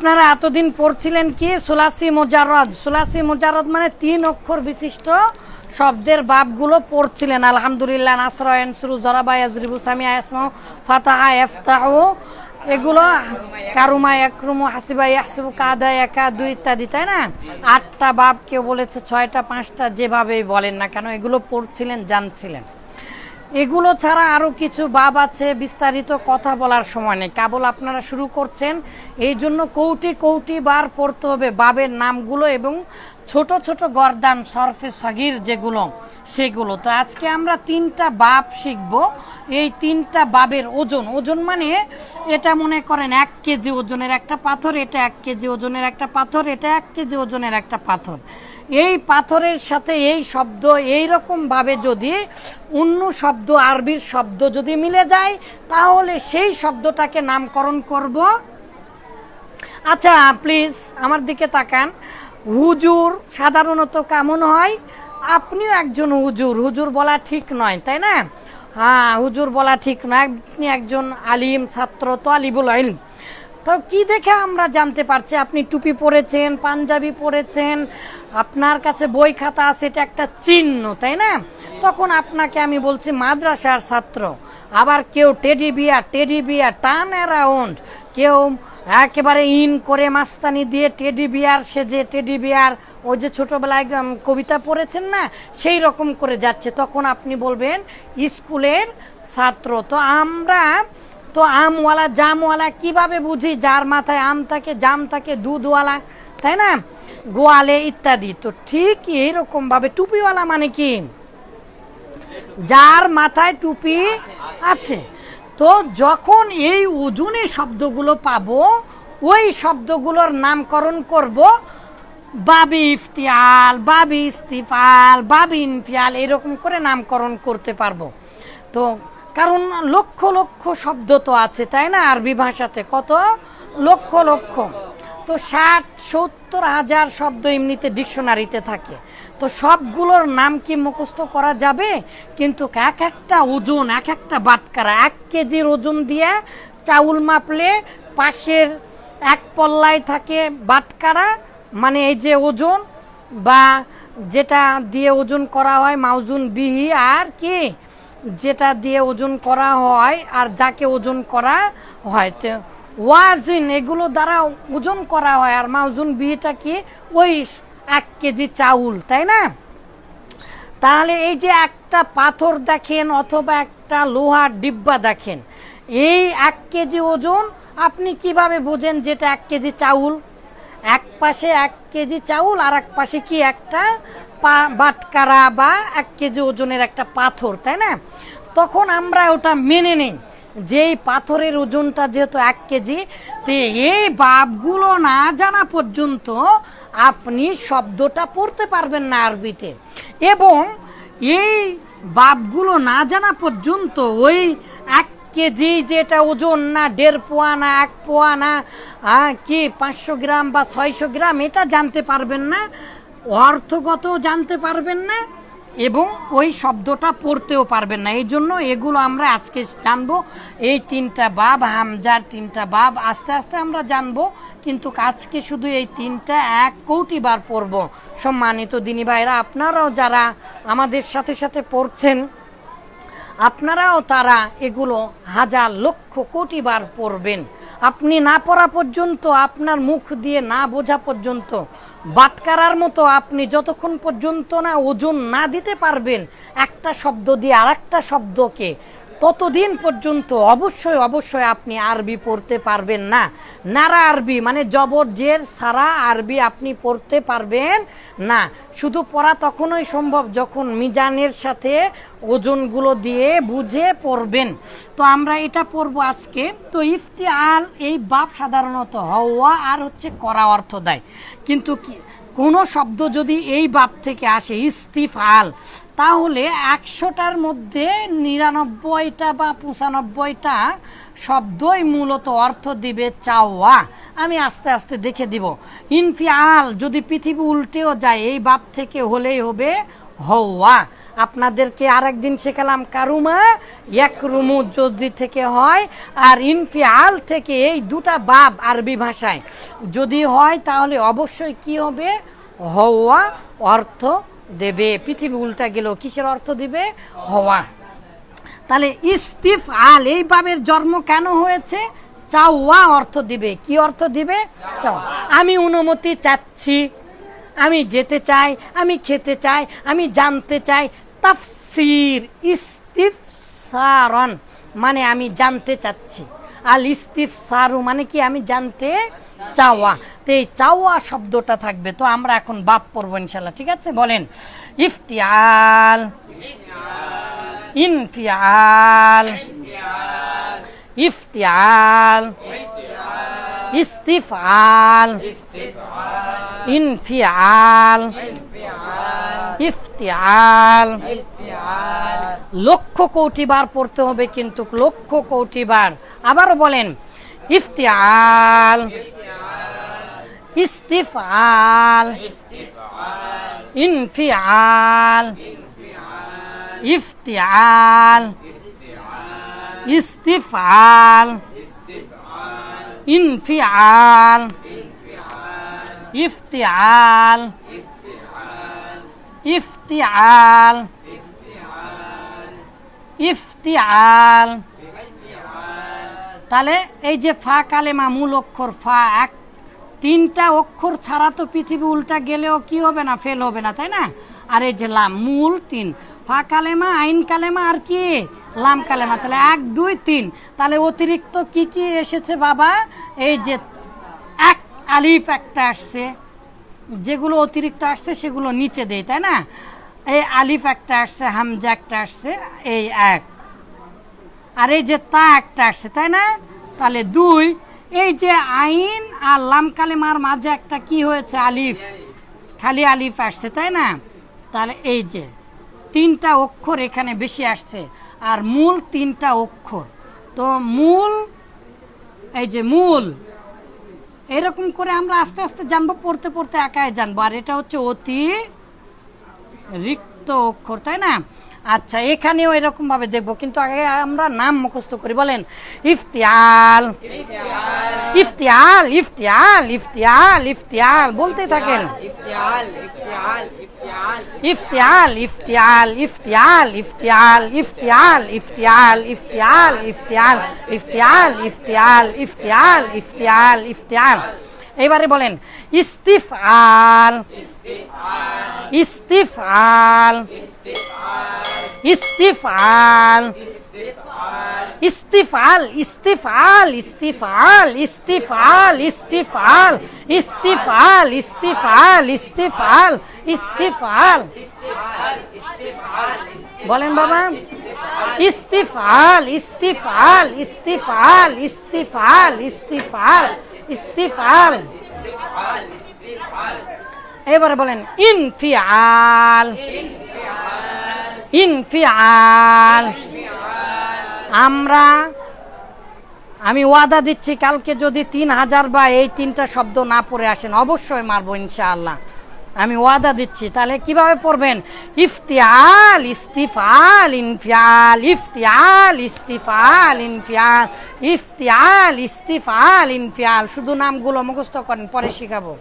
আপনারা এতদিন পড়ছিলেন কি? সুলাসি মোজারদ সুলাসি মোজারদ মানে তিন অক্ষর বিশিষ্ট শব্দের বাপগুলো পড়ছিলেন। আলহামদুলিল্লাহ নাসরায়ন সুরু জরাবা ইয়াজরিবু সামিয়া ইয়াসমু ফাতাহা ইফতাহু এগুলো কারুমা একরুমু হাসিবা ইয়াহসিবু, কাদা একা দুই ইত্যাদি, তাই না? আটটা বাপ কেউ বলেছে, ছয়টা, পাঁচটা, যেভাবেই বলেন না কেন, এগুলো পড়ছিলেন, জানছিলেন। এগুলো ছাড়া আরও কিছু বাব আছে, বিস্তারিত কথা বলার সময় নেই। কেবল আপনারা শুরু করছেন। এই জন্য কৌটি কৌটি বার পড়তে হবে বাবের নামগুলো এবং ছোট ছোট গরদান, সরফে সগির যেগুলো, সেগুলো। তো আজকে আমরা তিনটা বাপ শিখব। এই তিনটা বাবের ওজন। ওজন মানে এটা মনে করেন এক কেজি ওজনের একটা পাথর, এটা এক কেজি ওজনের একটা পাথর, এটা এক কেজি ওজনের একটা পাথর। এই পাথরের সাথে এই শব্দ এই ভাবে যদি অন্য শব্দ আরবির শব্দ যদি মিলে যায়, তাহলে সেই শব্দটাকে নামকরণ করব। আচ্ছা প্লিজ আমার দিকে তাকান। হুজুর সাধারণত কেমন হয়? আপনিও একজন হুজুর। হুজুর বলা ঠিক নয়, তাই না? হ্যাঁ হুজুর বলা ঠিক নয়। আপনি একজন আলিম, ছাত্র তো আলিবুল আইল তো কি দেখে আমরা জানতে পারছি? আপনি টুপি পরেছেন, পাঞ্জাবি পরেছেন, আপনার কাছে বই খাতা আছে, এটা একটা চিহ্ন, তাই না? তখন আপনাকে আমি বলছি, মাদ্রাসার ছাত্র, আবার কেউ টেডি বিয়ার টেডি বিয়ার টান অ্যারাউন্ড কেউ একেবারে ইন করে মাস্তানি দিয়ে টেডি বিয়ার সেজে, টেডি বিয়ার ওই যে ছোটোবেলায় কবিতা পড়েছেন না, সেই রকম করে যাচ্ছে। তখন আপনি বলবেন, স্কুলের ছাত্র। তো আমরা তো আমওয়ালা, জামওয়ালা কীভাবে বুঝি? যার মাথায় আম থাকে, জাম থাকে, দুধওয়ালা, তাই না? গোয়ালে ইত্যাদি। তো ঠিক এইরকম ভাবে টুপিওয়ালা মানে কি? যার মাথায় টুপি আছে। তো যখন এই ওজনে শব্দগুলো পাবো, ওই শব্দগুলোর নামকরণ করব বাবি ইফতিয়াল, বাবি ইস্তিফাল, বাবি ইনফিয়াল, এরকম করে নামকরণ করতে পারব। তো কারণ লক্ষ লক্ষ শব্দ তো আছে, তাই না? আরবি ভাষাতে কত? লক্ষ লক্ষ। তো ষাট, সত্তর হাজার শব্দ এমনিতে ডিকশনারিতে থাকে। তো সবগুলোর নাম কি মুখস্থ করা যাবে? কিন্তু এক একটা ওজন, এক একটা বাটকারা, এক কেজির ওজন দিয়ে চাউল মাপলে পাশের এক পল্লায় থাকে বাটকারা মানে এই যে ওজন, বা যেটা দিয়ে ওজন করা হয় মাউজুন বিহি আর কি? যেটা দিয়ে ওজন করা হয় আর যাকে ওজন করা হয়। তো ওয়াজিন, এগুলো দ্বারা ওজন করা হয়। আর মাউজুন বিহিটা কি? ওই এক কেজি চাউল, তাই না? তাহলে এই যে একটা পাথর দেখেন অথবা একটা লোহার ডিব্বা দেখেন, এই এক কেজি ওজন আপনি কীভাবে বোঝেন যেটা এক কেজি চাউল? এক পাশে এক কেজি চাউল আর এক পাশে কি একটা বাটকারা বা এক কেজি ওজনের একটা পাথর, তাই না? তখন আমরা ওটা মেনে নিই। যে পাথরের ওজনটা যেহেতু এক কেজি, তে এই বাপগুলো না জানা পর্যন্ত আপনি শব্দটা পড়তে পারবেন না আরবিতে। এবং এই বাপগুলো না জানা পর্যন্ত ওই এক কেজি যেটা ওজন না, দেড় পোয়া না, এক পোয়া না কি পাঁচশো গ্রাম বা ছয়শো গ্রাম, এটা জানতে পারবেন না, অর্থগত জানতে পারবেন না, এবং ওই শব্দটা পড়তেও পারবেন না। এই জন্য এগুলো আমরা আজকে জানব, এই তিনটা বাব, হামজার তিনটা বাব, আস্তে আস্তে আমরা জানব, কিন্তু আজকে শুধু এই তিনটা এক কোটি বার পড়ব। সম্মানিত দিনী ভাইরা, আপনারাও যারা আমাদের সাথে সাথে পড়ছেন আপনারাও তারা এগুলো হাজার লক্ষ কোটি বার পড়বেন। আপনি না পড়া পর্যন্ত, আপনার মুখ দিয়ে না বোঝা পর্যন্ত বাটকারার মতো আপনি যতক্ষণ পর্যন্ত না ওজন না দিতে পারবেন, একটা শব্দ দিয়ে আর একটা শব্দকে ততদিন পর্যন্ত অবশ্যই অবশ্যই আপনি আরবি পড়তে পারবেন না। নারা আরবি মানে জবর, জের, সারা আরবি আপনি পড়তে পারবেন না। শুধু পড়া তখনই সম্ভব যখন মিজানের সাথে ওজনগুলো দিয়ে বুঝে পড়বেন। তো আমরা এটা পড়ব আজকে। তো ইফতি আল এই বাপ সাধারণত হওয়া আর হচ্ছে করা অর্থ দেয়। কিন্তু কোনো শব্দ যদি এই বাপ থেকে আসে ইস্তিফাল তাহলে একশোটার মধ্যে নিরানব্বইটা বা পঁচানব্বইটা শব্দই মূলত অর্থ দিবে চাওয়া। আমি আস্তে আস্তে দেখে দিব। ইনফিয়াল যদি পৃথিবী উল্টেও যায়, এই বাপ থেকে হলেই হবে হওয়া। আপনাদেরকে আরেকদিন শেখালাম কারুমা এক রুমু যদি থেকে হয় আর ইনফিয়াল থেকে এই দুটা বাব আরবি ভাষায়। যদি হয় তাহলে অবশ্যই কি হবে? হওয়া, অর্থ দেবে, পৃথিবী উল্টা গেল কিসের অর্থ দিবে? হওয়া। তাহলে ইস্তিফ আল এই বাবের জন্ম কেন হয়েছে? চাওয়া অর্থ দিবে। কি অর্থ দিবে? আমি অনুমতি চাচ্ছি। আমি যেতে চাই, আমি খেতে চাই, আমি জানতে চাই। তাফসির ইস্তিফ সারন মানে আমি জানতে চাচ্ছি। আল ইস্তিফ সারু মানে কি আমি জানতে চাওয়া। তো এই চাওয়া শব্দটা থাকবে, তো আমরা এখন বাপ পড়ব ইনশাল্লাহ ঠিক আছে? বলেন, ইফতিয়াল, ইনফিয়াল, ইফতিয়াল ইস্তিফাল ইনফিয়াল ইফতিয়াল। লক্ষ কোটি বার পড়তে হবে কিন্তু লক্ষ কোটি বার। আবারও বলেন ইফতিয়াল ইস্তিফাল ইনফিয়াল ইফতিয়াল ইস্তিফাল। ইনফিয়াল ইফতিয়াল ইফতিয়াল ইফতিয়াল তাহলে এই যে ফা কালেমা মূল অক্ষর ফা এক, তিনটা অক্ষর ছাড়া তো পৃথিবী উল্টা গেলেও কি হবে না ফেল হবে না, তাই না? আর এই যে লাম, মূল তিন। ফা কালেমা, আইন কালেমা, আর কি? লাম কালেমা, তাহলে এক, দুই, তিন। তাহলে অতিরিক্ত কি কি এসেছে বাবা? এই যে এক আলিফ একটা আসছে, যেগুলো অতিরিক্ত আসছে সেগুলো নিচে দেয় তাই না? এই আলিফ একটা আসছে, হামজা একটা আসছে, এই এক। আর এই যে তা একটা আসছে, তাই না? তাহলে দুই। এই যে আইন আর লাম কালেমার মাঝে একটা কি হয়েছে? আলিফ। খালি আলিফ আসছে, তাই না? তাহলে এই যে তিনটা অক্ষর এখানে বেশি আসছে। আর মূল তিনটা অক্ষর। তো মূল, এই যে মূল, এরকম করে আমরা আস্তে আস্তে জানব, পড়তে পড়তে একাই জানব। আর এটা হচ্ছে অতি রিক্ত অক্ষর, তাই না? আচ্ছা এখানেও এরকম ভাবে দেখব। কিন্তু আগে আমরা নাম মুখস্থ করি। বলেন, ইফতিয়াল। ইফতিয়াল ইফতিয়াল ইফতিয়াল ইফতিয়াল বলতে থাকেন। ইফতিয়াল ইফতিয়াল ইফতিয়াল ইফতিয়াল ইফতিয়াল ইফতিয়াল ইফতিয়াল ইফতিয়াল ইফতিয়াল ইফতিয়াল ইফতিয়াল ইফতিয়াল ইফতিয়াল এইবারে বলেন ইস্তিফ আল ইস্তিফ আল ইস্তিফ আল ইস্তিফাল ইস্তিফাল ইস্তিফাল ইস্তিফাল ইস্তিফাল ইস্তিফাল ইস্তিফাল ইস্তিফাল ইস্তিফাল বলেন বাবা ইস্তিফাল ইস্তিফাল ইস্তিফাল ইস্তিফাল ইস্তিফাল ইস্তিফাল এবারে বলেন ইনফিয়াল ইনফিয়াল আমরা, আমি ওয়াদা দিচ্ছি কালকে যদি তিন হাজার বা এই তিনটা শব্দ না পড়ে আসেন, অবশ্যই মারবো ইনশাআল্লাহ। আমি ওয়াদা দিচ্ছি। তাহলে কীভাবে পড়বেন? ইফতিয়াল, ইস্তিফাল, ইনফিয়াল, ইফতিয়াল, ইস্তিফাল, ইনফিয়াল, ইফতিয়াল, ইস্তিফাল, ইনফিয়াল। শুধু নামগুলো মুখস্থ করেন, পরে শিখাবো।